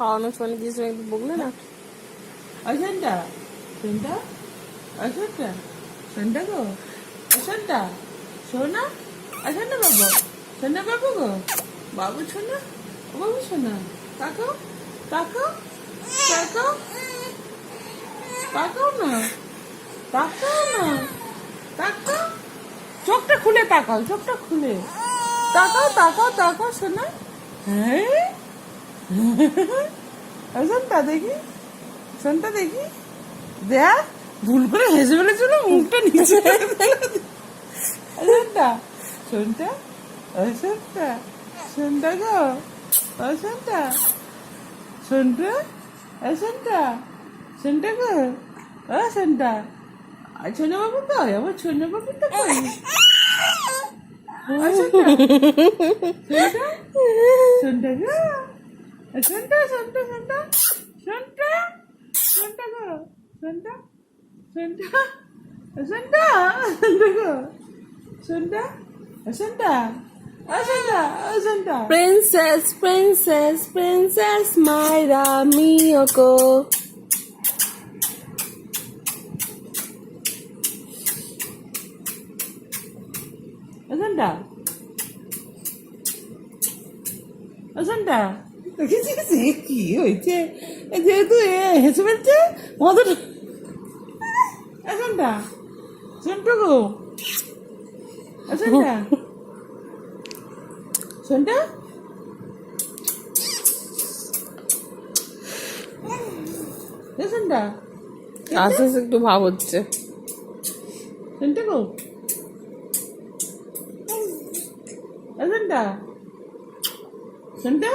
খাওয়ানোর সময় কিছু একটু বকলে না অশান্তা শুনটা অশান্তা শুনটা গো অশান্তা সোনা অশান্তা বাবু সোনা বাবু গো বাবু সোনা বাবু সোনা কাকো কাকো কাকো তাকাও না তাকাও না তাকাও চোখটা খুলে তাকাও চোখটা খুলে তাকাও তাকাও তাকাও শোনা হ্যাঁ শোনটা দেখি। শোনটা দেখি। দেখ, ভুল করে হেসে ফেলেছিল, মুখটা নিচে শোনটা শোনটা শোনটা শোনটা গো শোনটা শোনটা শোনটা শোনটা গো ও শোনটা ছোট বাবু কই? আমার ছোট বাবু তো কই? শোনটা শোনটা শোনটা শোনটা শোনটা শোনটা গো শোনটা শোনটা শোনটা শোনটা গো শোনটা শোনটা শোনটা শোনটা প্রিন্সেস প্রিন্সেস প্রিন্সেস মাইরা মিওকো শোনটা শোনটা কি হয়েছে? যেহেতু হেসে ফেলছে শোনটা শোনটা গো শোনটা শোনটা শোনটা আস্তে আস্তে একটু ভাব হচ্ছে। গো শোনটা শোনটা